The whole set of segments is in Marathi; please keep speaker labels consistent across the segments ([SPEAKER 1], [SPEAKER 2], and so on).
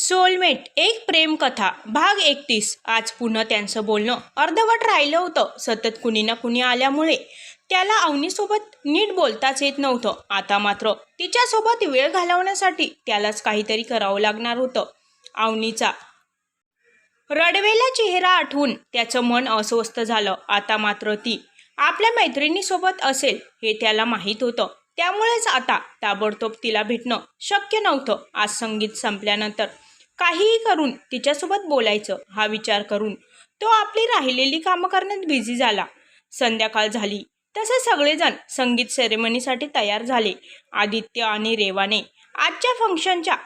[SPEAKER 1] सोलमेट एक प्रेमकथा भाग एकतीस. आज पुन्हा त्यांचं बोलणं. अर्धवट राहिलं होतं. सतत कुणी ना कुणी आल्यामुळे. त्याला अवनीसोबत नीट बोलताच येत नव्हतं. आता मात्र तिच्यासोबत वेळ घालवण्यासाठी त्यालाच काहीतरी करावं लागणार होतं. अवनीचा रडवेला चेहरा आठवून त्याचं मन अस्वस्थ झालं. आता मात्र ती आपल्या मैत्रिणीसोबत असेल हे त्याला माहीत होतं. त्यामुळेच आता ताबडतोब तिला भेटणं शक्य नव्हतं. आज संगीत संपल्यानंतर काहीही करून तिच्यासोबत बोलायचं हा विचार करून. तो आपली राहिलेली कामं करण्यात बिझी झाला. संध्याकाळ झाली. तसे सगळेजण संगीत सेरेमनीसाठी तयार झाले. आदित्य आणि रेवाने आजच्या फंक्शनच्या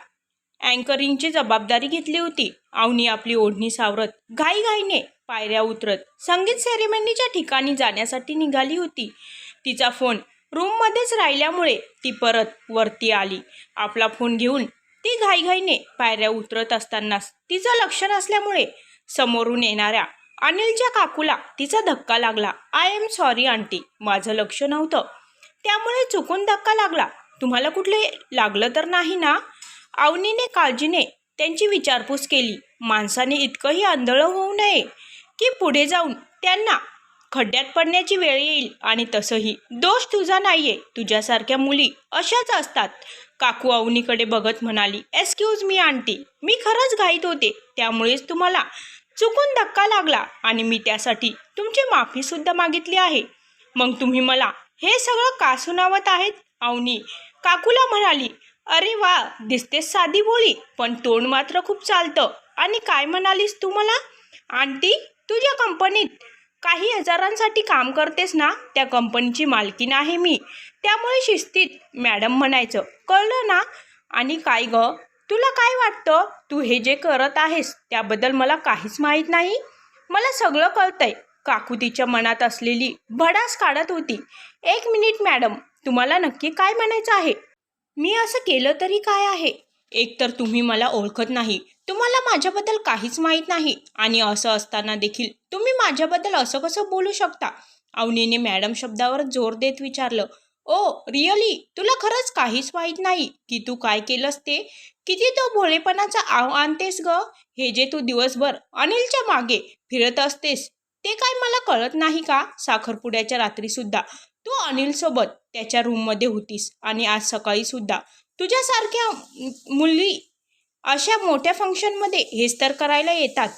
[SPEAKER 1] अँकरिंगची जबाबदारी घेतली होती. अवनी आपली ओढणी सावरत घाईघाईने पायऱ्या उतरत संगीत सेरेमनीच्या ठिकाणी जाण्यासाठी निघाली होती. तिचा फोन रूममध्येच राहिल्यामुळे ती परत वरती आली. आपला फोन घेऊन ती घाईघाईने पायऱ्या उतरत असतानाच तिचं लक्ष नसल्यामुळे समोरून येणाऱ्या अनिलच्या काकूला तिचा धक्का लागला. I am sorry aunty. माझं लक्ष नव्हतं. त्यामुळे चुकून धक्का लागला. तुम्हाला कुठले लागलं तर नाही ना? अवनीने काळजीने त्यांची विचारपूस केली. माणसाने इतकंही आंधळं होऊ नये की पुढे जाऊन त्यांना खड्ड्यात पडण्याची वेळ येईल आणि तसंही. दोष तुझा नाहीये. तुझ्यासारख्या मुली अशाच असतात. काकू अवनीकडे बघत म्हणाली एक्सक्यूज मी आंटी. मी खरंच घाईत होते. त्यामुळेच तुम्हाला चुकून धक्का लागला आणि मी त्यासाठी तुमची माफीसुद्धा मागितली आहे. मग तुम्ही मला हे सगळं का सुनावत आहेत? अवनी काकूला म्हणाली अरे वा दिसतेस साधी बोळी पण तोंड मात्र खूप चालतं. आणि काय म्हणालीस तू मला? आंटी तुझ्या कंपनीत काही हजारांसाठी काम करतेस ना त्या कंपनीची मालकीण आहे मी. त्यामुळे शिस्तीत मॅडम म्हणायचं कळलं ना? आणि काय ग? तुला काय वाटतं? तू हे जे करत आहेस त्याबद्दल मला काहीच माहीत नाही? मला सगळं कळतंय. काकू तिच्या मनात असलेली भडास काढत होती. एक मिनिट मॅडम तुम्हाला नक्की काय म्हणायचं आहे? मी असं केलं तरी काय आहे? एकतर तुम्ही मला ओळखत नाही. तुम्हाला माझ्याबद्दल काहीच माहीत नाही. आणि असं असताना देखील तुम्ही माझ्याबद्दल असं कसं बोलू शकता? अवनीने मॅडम शब्दावर जोर देत विचारलं. Oh really? तुला खरंच काहीच माहीत नाही? की तू काय केलंस ते? किती तो भोळेपणाचा आव आणतेस ग? हे जे तू दिवसभर अनिलच्या मागे फिरत असतेस ते काय मला कळत नाही का? साखरपुड्याच्या रात्रीसुद्धा तू अनिलसोबत त्याच्या रूममध्ये होतीस आणि आज सकाळीसुद्धा तुझ्यासारख्या मुली अशा मोठ्या फंक्शनमध्ये हेच तर करायला येतात.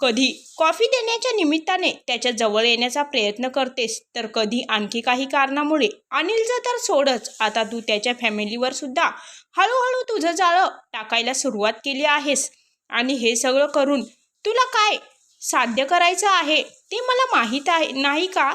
[SPEAKER 1] कधी कॉफी देण्याच्या निमित्ताने त्याच्याजवळ येण्याचा प्रयत्न करतेस तर कधी आणखी काही कारणामुळे. अनिलचं तर सोडच आता तू त्याच्या फॅमिलीवर सुद्धा हळूहळू तुझं जाळं टाकायला सुरुवात केली आहेस. आणि हे सगळं करून तुला काय साध्य करायचं आहे ते मला माहीत आहे नाही का?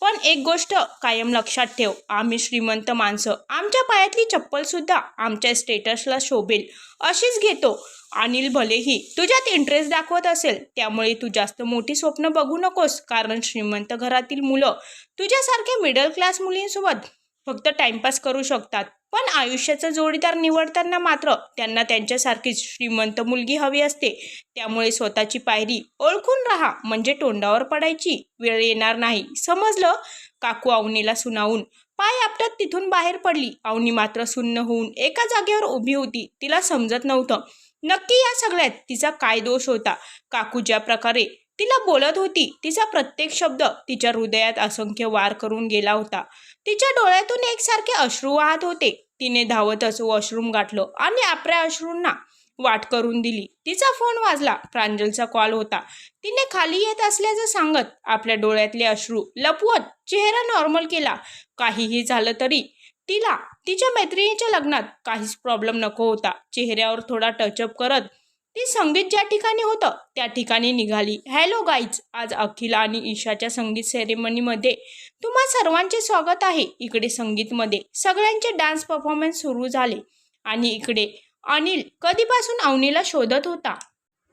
[SPEAKER 1] पण एक गोष्ट कायम लक्षात ठेव. आम्ही श्रीमंत माणसं. आमच्या पायातली चप्पलसुद्धा आमच्या स्टेटसला शोभेल. अशीच घेतो. अनिल भलेही तुझ्यात इंटरेस्ट दाखवत असेल त्यामुळे तू जास्त मोठी स्वप्न बघू नकोस कारण श्रीमंत घरातील मुलं तुझ्यासारख्या मिडल क्लास मुलींसोबत फक्त टाइमपास करू शकतात. पण आयुष्याचा जोडीदार निवडताना मात्र त्यांना त्यांच्यासारखीच श्रीमंत मुलगी हवी असते. त्यामुळे स्वतःची पायरी ओळखून राहा म्हणजे तोंडावर पडायची. वेळ येणार नाही. समजलं? काकू अवनीला सुनावून. पाय आपटत तिथून बाहेर पडली. अवनी मात्र सुन्न होऊन एका जागेवर उभी होती. तिला समजत नव्हतं. नक्की या सगळ्यात तिचा काय दोष होता? काकू ज्या प्रकारे तिला बोलत होती तिचा प्रत्येक शब्द तिच्या हृदयात असंख्य वार करून गेला होता. तिच्या डोळ्यातून एकसारखे अश्रू वाहत होते. तिने धावतच वॉशरूम गाठलं आणि आपल्या अश्रूंना वाट करून दिली. तिचा फोन वाजला. प्रांजलचा कॉल होता. तिने खाली येत असल्याचं सांगत आपल्या डोळ्यातले अश्रू लपवत चेहरा नॉर्मल केला. काहीही झालं तरी तिला तिच्या मैत्रिणीच्या लग्नात काहीच प्रॉब्लेम नको होता. चेहऱ्यावर थोडा टचअप करत ती संगीत ज्या ठिकाणी होतं त्या ठिकाणी निघाली. हॅलो गाईज आज अखिला आणि ईशाच्या संगीत सेरेमनीमध्ये तुम्हा सर्वांचे स्वागत आहे. इकडे संगीतमध्ये सगळ्यांचे डान्स परफॉर्मन्स सुरू झाले आणि इकडे अनिल कधीपासून अवनीला शोधत होता.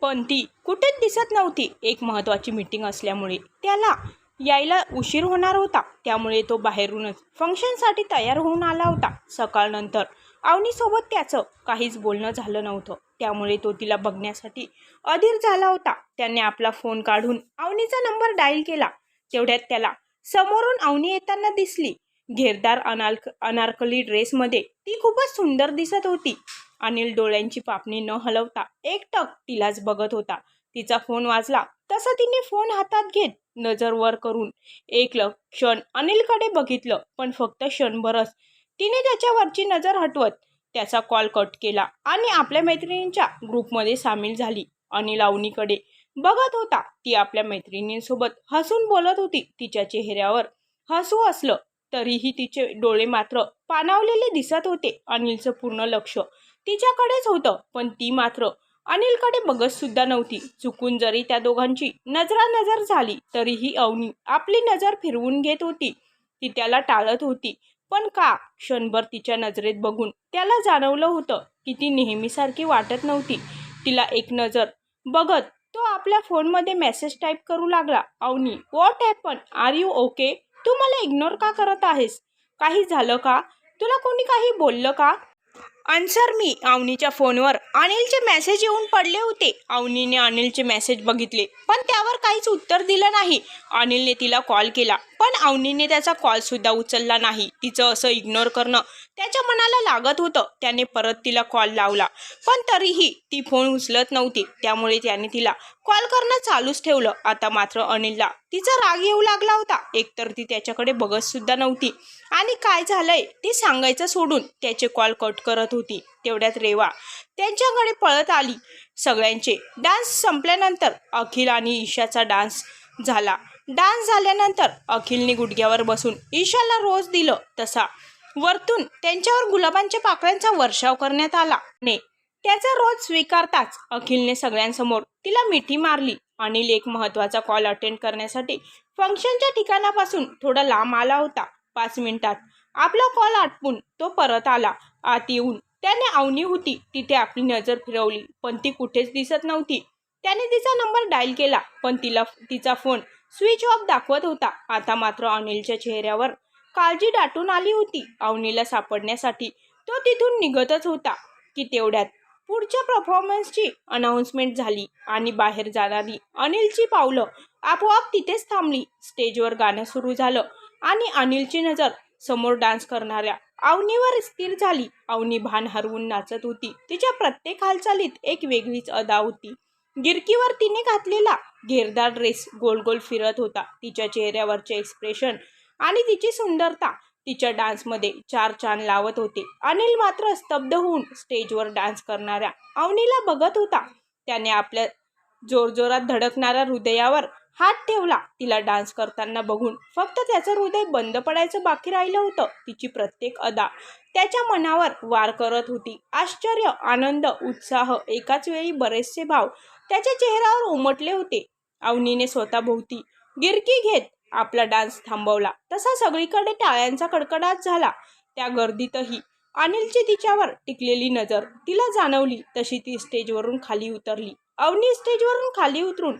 [SPEAKER 1] पण ती कुठेच दिसत नव्हती. एक महत्त्वाची मीटिंग असल्यामुळे त्याला यायला उशीर होणार होता. त्यामुळे तो बाहेरूनच फंक्शनसाठी तयार होऊन आला होता. सकाळनंतर अवनीसोबत त्याचं काहीच बोलणं झालं नव्हतं. त्यामुळे तो तिला बघण्यासाठी अधीर झाला होता. त्याने आपला फोन काढून अवनीचा नंबर डायल केला. तेवढ्यात त्याला समोरून अवनी येताना दिसली. घेरदार अनाल अनारकली ड्रेसमध्ये ती खूपच सुंदर दिसत होती. अनिल डोळ्यांची पापणी न हलवता एकटक तिलाच बघत होता. तिचा फोन वाजला. तसा तिने फोन हातात घेत नजर वर करून एक क्षण अनिलकडे बघितलं पण फक्त क्षणभरच तिने त्याच्यावरची नजर हटवत त्याचा कॉल कट केला आणि आपल्या मैत्रिणींच्या ग्रुपमध्ये सामील झाली. अनिल अवनीकडे बघत होता. ती आपल्या मैत्रिणींसोबत हसून बोलत होती. तिच्या चेहऱ्यावर हसू असलं तरीही तिचे डोळे मात्र पाणावलेले दिसत होते. अनिलचं पूर्ण लक्ष तिच्याकडेच होतं पण ती मात्र अनिलकडे बघत सुद्धा नव्हती. चुकून जरी त्या दोघांची नजरानजर झाली तरीही अवनी आपली नजर फिरवून घेत होती. ती त्याला टाळत होती. पण का? क्षणभर तिच्या नजरेत बघून त्याला जाणवलं होतं की ती नेहमीसारखी वाटत नव्हती. तिला एक नजर बघत तो आपल्या फोनमध्ये मेसेज टाईप करू लागला. Avani what happen are you okay तू मला इग्नोर का करत आहेस? काही झालं का? तुला कोणी काही बोललं का? आन्सर मी अवनीच्या फोनवर. अनिलचे मेसेज येऊन पडले होते. अवनीने अनिलचे मेसेज बघितले पण त्यावर काहीच उत्तर दिलं नाही. अनिलने तिला कॉल केला. पण अवनीने त्याचा कॉल सुद्धा उचलला नाही. तिचं असं इग्नोर करणं त्याच्या मनाला लागत होतं. त्याने परत तिला कॉल लावला. पण तरीही ती फोन उचलत नव्हती. त्यामुळे त्याने तिला कॉल करणं चालूच ठेवलं. आता मात्र अनिलला तिचा राग येऊ लागला होता. एकतर ती त्याच्याकडे बघत सुद्धा नव्हती. आणि काय झालंय ते सांगायचं सोडून त्याचे कॉल कट करत होती. तेवढ्यात रेवा त्यांच्याकडे पळत आली. सगळ्यांचे डान्स संपल्यानंतर अखिल आणि ईशाचा डान्स झाला. डान्स झाल्यानंतर अखिलने गुडघ्यावर बसून ईशाला रोज दिलं तसा. वरतून त्यांच्यावर गुलाबांच्या पाकळ्यांचा वर्षाव करण्यात आला. ने त्याचा रोज स्वीकारताच अखिलने सगळ्यांसमोर तिला मिठी मारली अनिल एक महत्त्वाचा कॉल अटेंड करण्यासाठी फंक्शनच्या ठिकाणापासून थोडा लांब आला होता. पाच मिनिटात आपला कॉल आटपून तो परत आला. आत येऊन त्याने अवनी होती. तिथे आपली नजर फिरवली पण ती कुठेच दिसत नव्हती. त्याने तिचा नंबर डायल केला पण तिला तिचा फोन स्विच ऑफ दाखवत होता. आता मात्र अनिलच्या चेहऱ्यावर काळजी दाटून आली होती. अवनीला सापडण्यासाठी तो तिथून निघतच होता की तेवढ्यात पुढच्या परफॉर्मन्सची अनाऊन्समेंट झाली आणि बाहेर जाणारी अनिलची पावलं आपोआप तिथेच थांबली. स्टेजवर गाणं सुरू झालं आणि अनिलची नजर समोर डान्स करणाऱ्या अवनीवर स्थिर झाली. अवनी भान हरवून नाचत होती. तिच्या प्रत्येक हालचालीत एक वेगळीच अदा होती. गिरकीवर तिने घातलेला घेरदार ड्रेस गोल गोल फिरत होता. तिच्या चेहऱ्यावरचे एक्सप्रेशन आणि तिची सुंदरता तिच्या डान्समध्ये चार चांद लावत होते. अनिल मात्र स्तब्ध होऊन स्टेजवर डान्स करणाऱ्या अवनीला बघत होता. त्याने आपल्या जोरजोरात धडकणाऱ्या हृदयावर हात ठेवला. तिला डान्स करताना बघून फक्त त्याचं हृदय बंद पडायचं बाकी राहिलं होतं. तिची प्रत्येक अदा त्याच्या मनावर वार करत होती. आश्चर्य आनंद उत्साह एकाच वेळी बरेचसे भाव त्याच्या चेहऱ्यावर उमटले होते. अवनीने स्वतःभोवती गिरकी घेत आपला डान्स थांबवला. तसा सगळीकडे टाळ्यांचा कडकडाट झाला. त्या गर्दीतही अनिलची तिच्यावर टिकलेली नजर तिला जाणवली तशी ती स्टेजवरून खाली उतरली. अवनी स्टेजवरून खाली उतरून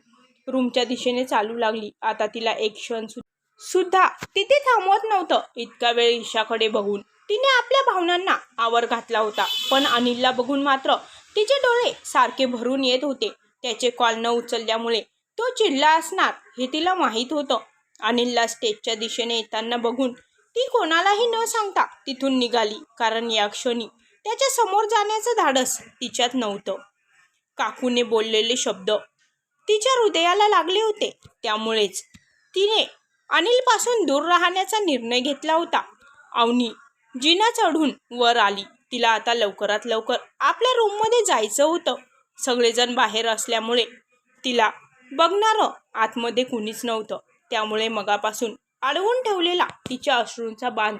[SPEAKER 1] रूमच्या दिशेने चालू लागली. आता तिला एक क्षण सु- सुद्धा तिथे थांबवत नव्हतं. इतका वेळ ईशाकडे बघून तिने आपल्या भावनांना आवर घातला होता. पण अनिलला बघून मात्र तिचे डोळे सारखे भरून येत होते. त्याचे कॉल न उचलल्यामुळे तो चिडला असणार हे तिला माहीत होतं. अनिलला स्टेजच्या दिशेने येताना बघून ती कोणालाही न सांगता तिथून निघाली कारण या क्षणी त्याच्यासमोर जाण्याचं धाडस तिच्यात नव्हतं. काकूने बोललेले शब्द तिच्या हृदयाला लागले होते. त्यामुळेच तिने अनिलपासून दूर राहण्याचा निर्णय घेतला होता. अवनी जिना चढून वर आली. तिला आता लवकरात लवकर आपल्या रूममध्ये जायचं होतं. सगळेजण बाहेर असल्यामुळे तिला बघणारं. आतमध्ये कुणीच नव्हतं. त्यामुळे मगापासून अडवून ठेवलेला तिच्या अश्रूंचा बांध.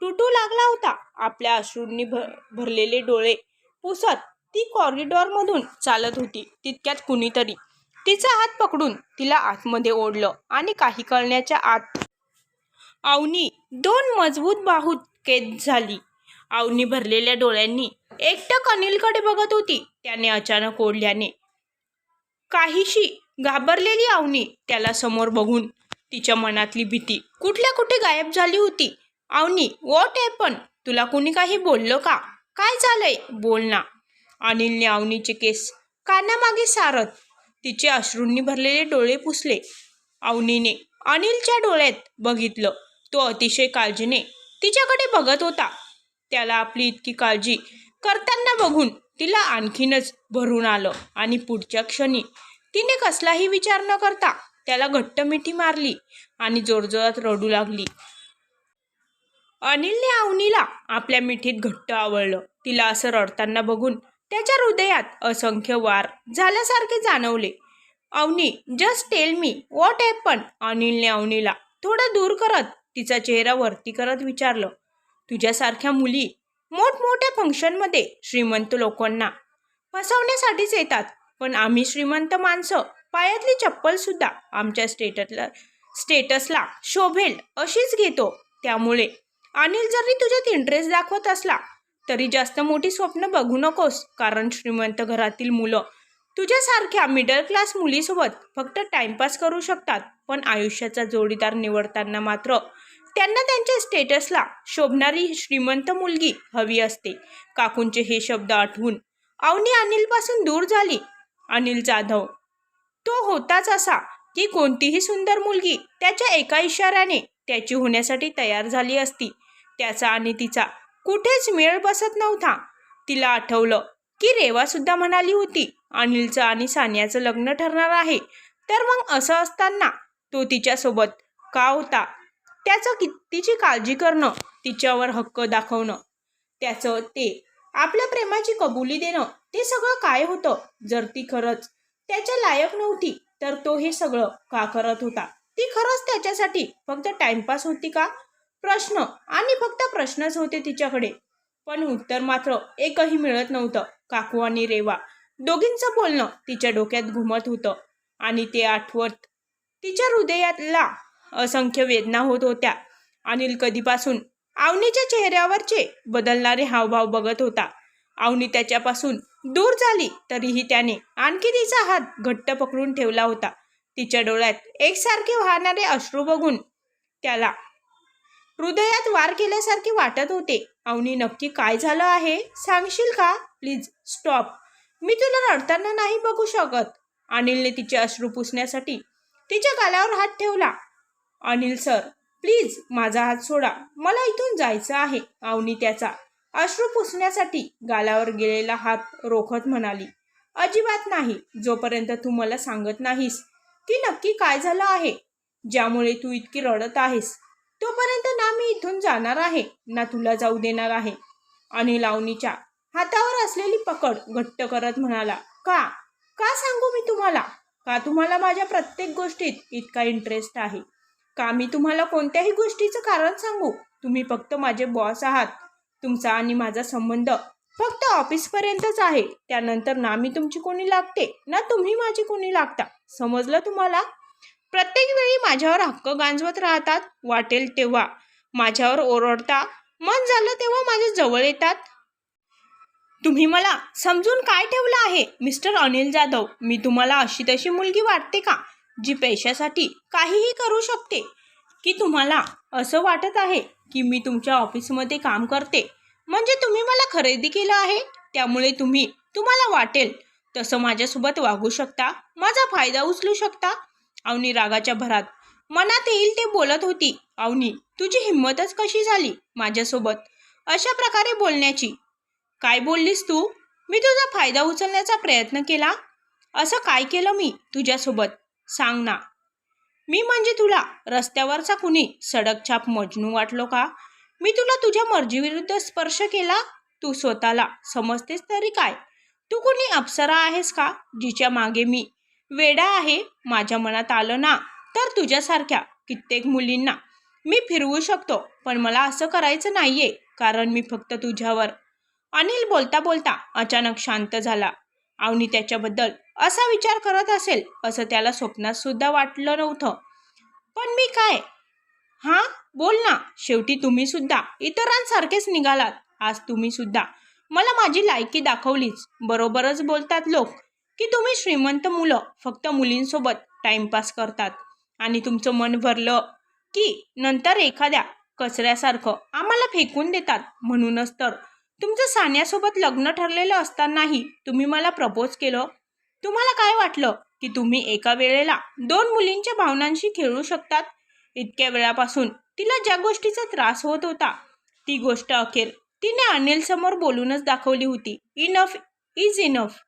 [SPEAKER 1] तुटू लागला होता. आपल्या अश्रूंनी भर भरलेले डोळे पुसत ती कॉरिडॉरमधून चालत होती. तितक्यात कुणीतरी तिचा हात पकडून तिला आतमध्ये ओढलं आणि काही कळण्याच्या आत आवनी दोन मजबूत बाहूत कैद झाली. आवनी भरलेल्या डोळ्यांनी एकटक अनिलकडे बघत होती. त्याने अचानक ओढल्याने काहीशी घाबरलेली अवनी त्याला समोर बघून तिच्या मनातली भीती कुठल्या कुठे गायब झाली होती? अवनी वॉट हॅपन तुला कुणी काही बोललं का? काय झालंय? बोल ना. अनिलने अवनीचे केस कानामागे सारत तिचे अश्रूंनी भरलेले डोळे पुसले. अवनीने अनिलच्या डोळ्यात बघितलं. तो अतिशय काळजीने तिच्याकडे बघत होता. त्याला आपली इतकी काळजी करताना बघून तिला आणखीनच भरून आलं आणि पुढच्या क्षणी तिने कसलाही विचार न करता त्याला घट्ट मिठी मारली आणि जोरजोरात रडू लागली. अनिलने अवनीला आपल्या मिठीत घट्ट आवळलं. तिला असं रडताना बघून त्याच्या हृदयात असंख्य वार झाल्यासारखे जाणवले. Avani just tell me what पण अनिलने अवनीला थोडं दूर करत तिचा चेहरा वरती करत विचारलं. तुझ्यासारख्या मुली मोठमोठ्या फंक्शनमध्ये श्रीमंत लोकांना फसवण्यासाठीच येतात. पण आम्ही श्रीमंत माणसं पायातली चप्पलसुद्धा आमच्या स्टेटसला स्टेटसला शोभेल अशीच घेतो. त्यामुळे अनिल जरी तुझ्यात इंटरेस्ट दाखवत असला तरी जास्त मोठी स्वप्न बघू नकोस. कारण श्रीमंत घरातील मुलं तुझ्यासारख्या मिडल क्लास मुलीसोबत फक्त टाइमपास करू शकतात. पण आयुष्याचा जोडीदार निवडताना मात्र त्यांना त्यांच्या स्टेटसला शोभणारी श्रीमंत मुलगी हवी असते. काकूंचे हे शब्द आठवून अवनी अनिलपासून दूर झाली. अनिल जाधव तो होताच असा की कोणतीही सुंदर मुलगी त्याच्या एका इशाऱ्याने त्याची होण्यासाठी तयार झाली असती. त्याचा आणि तिचा कुठेच मेळ बसत नव्हता. तिला आठवलं की रेवासुद्धा म्हणाली होती अनिलचं आणि सानियाचं लग्न ठरणार आहे. तर मग असं असताना तो तिच्यासोबत का होता? त्याचं कि तिची काळजी करणं तिच्यावर हक्क दाखवणं त्याचं ते आपल्या प्रेमाची कबुली देणं ते सगळं काय होतं? जर ती खरंच त्याच्या लायक नव्हती तर तो हे सगळं का करत होता? ती खरंच त्याच्यासाठी फक्त टाइमपास होती का? प्रश्न आणि फक्त प्रश्नच होते तिच्याकडे. पण उत्तर मात्र एकही मिळत नव्हतं. काकू आणि रेवा दोघींचं बोलणं तिच्या डोक्यात घुमत होतं आणि ते आठवत तिच्या हृदयातला असंख्य वेदना होत होत्या. अनिल कधीपासून आवनीच्या चेहऱ्यावरचे बदलणारे हावभाव बघत होता. आवनी त्याच्यापासून दूर झाली तरीही त्याने आणखी तिचा हात घट्ट पकडून ठेवला होता. तिच्या डोळ्यात एकसारखे वाहणारे अश्रू बघून त्याला हृदयात वार केल्यासारखे वाटत होते. अवनी नक्की काय झालं आहे? सांगशील का? Please stop. मी तुला रडताना नाही बघू शकत. अनिलने तिचे अश्रू पुसण्यासाठी तिच्या गालावर हात ठेवला. अनिल सर प्लीज माझा हात सोडा. मला इथून जायचं आहे. अवनी त्याचा. अश्रू पुसण्यासाठी गालावर गेलेला हात रोखत म्हणाली अजिबात नाही. जोपर्यंत तू मला सांगत नाहीस की नक्की काय झालं आहे ज्यामुळे तू इतकी रडत आहेस तोपर्यंत ना मी इथून जाणार आहे ना तुला जाऊ देणार आहे. अनिल अवनीच्या हातावर असलेली पकड घट्ट करत म्हणाला का? का सांगू मी तुम्हाला? का तुम्हाला माझ्या प्रत्येक गोष्टीत इतका इंटरेस्ट आहे? का मी तुम्हाला कोणत्याही गोष्टीचं कारण सांगू? तुम्ही फक्त माझे बॉस आहात. तुमचा आणि माझा संबंध फक्त ऑफिसपर्यंतच आहे. त्यानंतर ना मी तुमची कोणी लागते ना तुम्ही माझी कोणी लागता. समजलं तुम्हाला? प्रत्येक वेळी माझ्यावर हक्क गांजवत राहतात वाटेल तेव्हा. माझ्यावर ओरडता मन झालं तेव्हा माझ्या जवळ येतात. तुम्ही मला समजून काय ठेवलं आहे मिस्टर अनिल जाधव? मी तुम्हाला अशी तशी मुलगी वाटते का? जी पैशासाठी काहीही करू शकते. की तुम्हाला असं वाटत आहे की मी तुमच्या ऑफिसमध्ये काम करते म्हणजे तुम्ही मला खरेदी केलं आहे त्यामुळे तुम्ही तुम्हाला वाटेल. तसं माझ्यासोबत वागू शकता माझा फायदा उचलू शकता. अवनी रागाच्या भरात मनात येईल ते बोलत होती. अवनी तुझी हिंमतच कशी झाली माझ्यासोबत? अशा प्रकारे बोलण्याची. काय बोललीस तू? मी तुझा फायदा उचलण्याचा प्रयत्न केला. असं काय केलं मी तुझ्यासोबत? सांग ना. मी म्हणजे तुला रस्त्यावरचा कुणी सडकछाप मजनू वाटलो का? मी तुला तुझ्या मर्जीविरुद्ध स्पर्श केला? तू स्वतःला समजतेस तरी काय? तू कुणी अप्सरा आहेस का? जिच्या मागे मी वेडा आहे माझ्या मनात आलं ना तर तुझ्यासारख्या कित्येक मुलींना मी फिरवू शकतो पण मला असं करायचं नाहीये कारण मी फक्त तुझ्यावर. अनिल बोलता बोलता अचानक शांत झाला. आवनी त्याच्याबद्दल असा विचार करत असेल असं त्याला स्वप्नात सुद्धा वाटलं नव्हतं. पण मी काय? हां? बोल ना. शेवटी तुम्ही सुद्धा इतरांसारखेच निघालात. आज तुम्ही सुद्धा. मला माझी लायकी दाखवलीच. बरोबरच बोलतात लोक. की तुम्ही श्रीमंत मुलं फक्त मुलींसोबत टाइमपास करतात. आणि तुमचं मन भरलं की नंतर एखाद्या कचऱ्यासारखं आम्हाला फेकून देतात. म्हणूनच तर तुमचं सान्यासोबत लग्न ठरलेलं असतानाही तुम्ही मला प्रपोज केलं. तुम्हाला काय वाटलं? की तुम्ही एका वेळेला दोन मुलींच्या भावनांशी खेळू शकतात? इतक्या वेळापासून तिला ज्या गोष्टीचा त्रास होत होता ती गोष्ट अखेर तिने अनिलसमोर बोलूनच दाखवली होती इनफ इज इनफ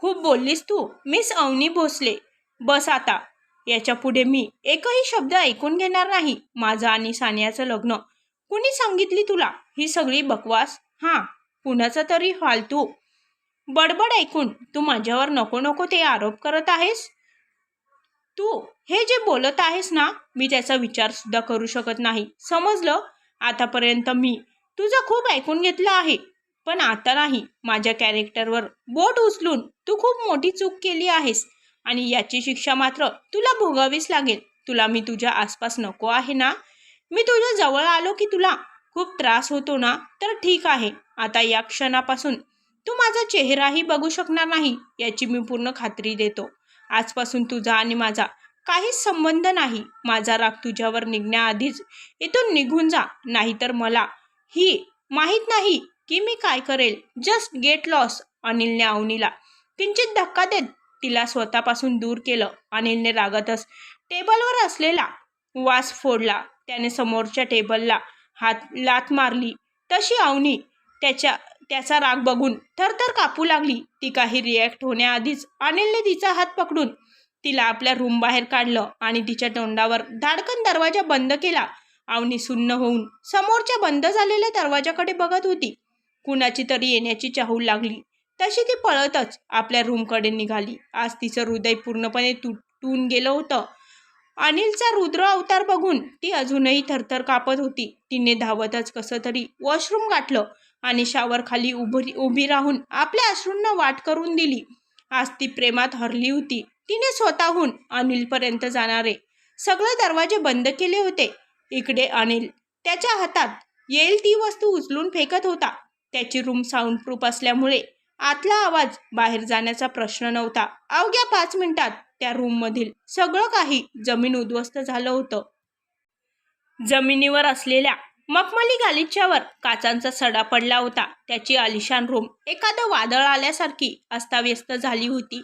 [SPEAKER 1] खूप बोललीस तू मिस अवनी भोसले. बस आता. याच्यापुढे मी एकही शब्द ऐकून घेणार नाही माझं आणि सानियाचं लग्न. कुणी सांगितली तुला ही सगळी बकवास? हां कुणाचा तरी फालतू. बडबड ऐकून तू माझ्यावर नको नको ते आरोप करत आहेस? तू हे जे बोलत आहेस ना मी त्याचा विचार सुद्धा करू शकत नाही. समजलं? आतापर्यंत मी तुझं खूप ऐकून घेतलं आहे. पण आता नाही माझ्या कॅरेक्टरवर बोट उचलून तू खूप मोठी चूक केली आहेस आणि याची शिक्षा मात्र तुला भोगावीच लागेल. तुला मी तुझ्या आसपास नको आहे ना? मी तुझ्या जवळ आलो की तुला खूप त्रास होतो ना? तर ठीक आहे. आता या क्षणापासून तू माझा चेहराही बघू शकणार नाही याची मी पूर्ण खात्री देतो. आजपासून तुझा आणि माझा काहीच संबंध नाही. माझा राग तुझ्यावर निघण्याआधीच इथून निघून जा. नाहीतर मला ही माहीत नाही की मी काय करेल. जस्ट गेट लॉस अनिलने अवनीला किंचित धक्का देत तिला स्वतःपासून दूर केलं. अनिलने रागातच टेबलवर असलेला वास फोडला. त्याने समोरच्या टेबलला हात लात मारली. तशी अवनी त्याच्या त्याचा राग बघून थरथर कापू लागली. ती काही रिॲक्ट होण्याआधीच अनिलने तिचा हात पकडून तिला आपल्या रूम बाहेर काढलं आणि तिच्या तोंडावर धाडकन दरवाजा बंद केला. अवनी सुन्न होऊन समोरच्या बंद झालेल्या दरवाजाकडे बघत होती. कुणाची तरी येण्याची चाहूल लागली. तशी ती पळतच आपल्या रूमकडे निघाली. आज तिचं हृदय पूर्णपणे तुटून गेलं होतं. अनिलचा रुद्र अवतार बघून ती अजूनही थरथर कापत होती. तिने धावतच कसं तरी वॉशरूम गाठलं. आणि शावर खाली उभी उभी राहून आपल्या अश्रूंना वाट करून दिली. आज ती प्रेमात हरली होती. तिने स्वतःहून अनिलपर्यंत जाणारे सगळे दरवाजे बंद केले होते. इकडे अनिल त्याच्या हातात येईल ती वस्तू उचलून फेकत होता. त्याची रूम साऊंडप्रूफ असल्यामुळे आतला आवाज बाहेर जाण्याचा प्रश्न नव्हता. अवघ्या पाच मिनिटात त्या रूममधील सगळं काही जमीन उद्ध्वस्त झालं होतं. जमिनीवर असलेल्या मखमली गालिच्यावर काचांचा सडा पडला होता. त्याची आलिशान रूम एखादं वादळ आल्यासारखी अस्ताव्यस्त झाली होती.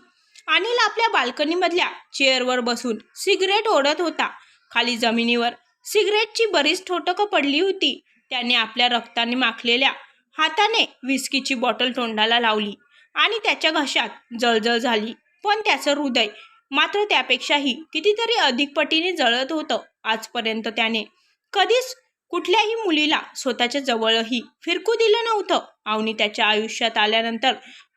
[SPEAKER 1] अनिल आपल्या बाल्कनीमधल्या चेअरवर बसून सिगरेट ओढत होता. खाली जमिनीवर सिगरेटची बरीच ठोटकं पडली होती. त्याने आपल्या रक्ताने माखलेल्या हाताने विस्कीची बॉटल तोंडाला लावली आणि त्याच्या घशात जळजळ झाली. पण त्याचं हृदय मात्र त्यापेक्षाही कितीतरी अधिक पटीने जळत होतं. आजपर्यंत त्याने कधीच कुठल्याही मुलीला स्वतःच्या जवळही फिरकू दिलं नव्हतं. अवनी त्याच्या आयुष्यात आल्यानंतर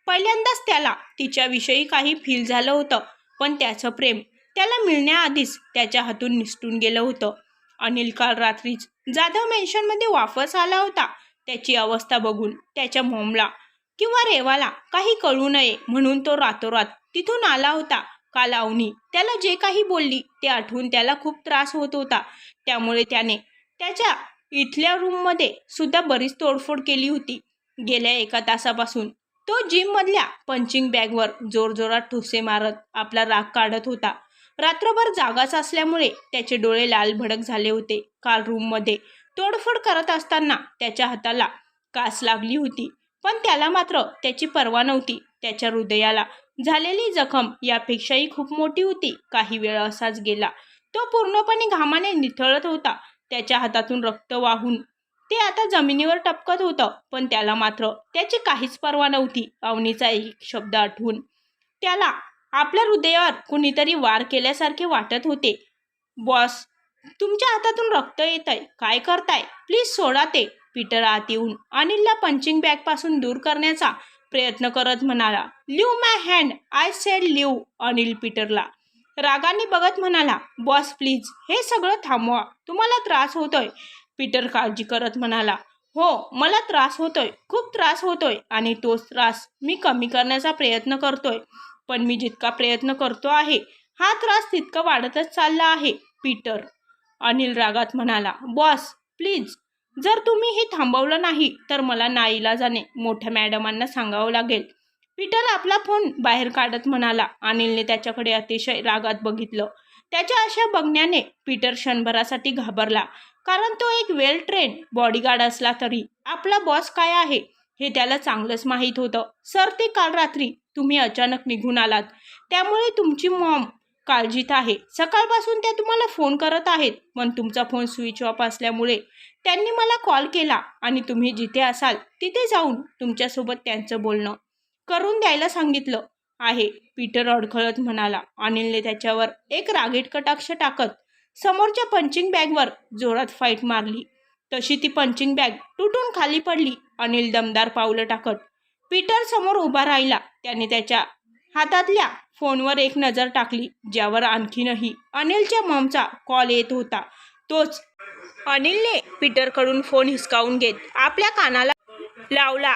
[SPEAKER 1] पहिल्यांदाच त्याला तिच्याविषयी काही फील झालं होतं. पण त्याचं प्रेम त्याला मिळण्याआधीच त्याच्या हातून निसटून गेलं होतं. अनिल काल रात्रीच जाधव मेन्शनमध्ये वापस आला होता. त्याची अवस्था बघून त्याच्या मॉमला किंवा रेवाला काही कळू नये म्हणून तो रातोरात तिथून आला होता. काल अवनी त्याला जे काही बोलली ते आठवून त्याला खूप त्रास होत होता. त्यामुळे त्याने त्याच्या इथल्या रूममध्ये सुद्धा बरीच तोडफोड केली होती. गेल्या एका तासापासून. तो जिममधल्या पंचिंग बॅगवर जोरजोरात ठोसे मारत आपला राग काढत होता. रात्रभर जागाच असल्यामुळे त्याचे डोळे लाल भडक झाले होते. काल रूममध्ये तोडफोड करत असताना त्याच्या हाताला कास लागली होती. पण त्याला मात्र त्याची पर्वा नव्हती. त्याच्या हृदयाला झालेली जखम यापेक्षाही खूप मोठी होती. काही वेळ असाच गेला. तो पूर्णपणे घामाने निथळत होता. त्याच्या हातातून रक्त वाहून ते आता जमिनीवर टपकत होतं पण त्याला मात्र त्याची काहीच पर्वा नव्हती अवनीचा एक शब्द आठवून. त्याला आपल्या हृदयावर कुणीतरी वार केल्यासारखे वाटत होते. बॉस तुमच्या हातातून रक्त येत आहे काय करताय? प्लीज सोडा ते पीटर आत येऊन अनिलला पंचिंग बॅगपासून दूर करण्याचा प्रयत्न करत म्हणाला. Leave my hand I said leave Anil पीटरला. रागाने बघत म्हणाला बॉस प्लीज हे सगळं थांबवा. तुम्हाला त्रास होतोय. पीटर काळजी करत म्हणाला हो मला त्रास होतोय खूप त्रास होतोय आणि तोच त्रास मी कमी करण्याचा प्रयत्न करतोय. पण मी जितका प्रयत्न करतो आहे हा त्रास तितका वाढतच चालला आहे. पीटर अनिल रागात म्हणाला बॉस प्लीज जर तुम्ही हे थांबवलं नाही तर मला नाईला जाणे मोठ्या मॅडमांना सांगावं लागेल. पीटर आपला फोन बाहेर काढत म्हणाला. अनिलने त्याच्याकडे अतिशय रागात बघितलं. त्याच्या अशा बघण्याने पीटर क्षणभरासाठी घाबरला. कारण तो एक वेल ट्रेन बॉडीगार्ड असला तरी आपला बॉस काय आहे हे त्याला चांगलंच माहीत होतं. सर ते काल रात्री तुम्ही अचानक निघून आलात. त्यामुळे तुमची मॉम काळजीत आहे. सकाळपासून त्या तुम्हाला फोन करत आहेत. पण तुमचा फोन स्विच ऑफ असल्यामुळे त्यांनी मला कॉल केला आणि तुम्ही जिथे असाल तिथे जाऊन तुमच्यासोबत त्यांचं बोलणं. करून द्यायला सांगितलं आहे. पीटर अडखळत म्हणाला अनिलने त्याच्यावर एक रागीट कटाक्ष टाकत समोरच्या पंचिंग बॅगवर जोरात फाईट मारली. तशी ती पंचिंग बॅग तुटून खाली पडली अनिल दमदार पावलं टाकत पीटर समोर उभा राहिला. त्याने त्याच्या हातातल्या फोनवर एक नजर टाकली ज्यावर आणखीनही अनिलच्या मॉमचा कॉल येत होता. तोच अनिलने पीटरकडून फोन हिसकावून घेत आपल्या कानाला लावला.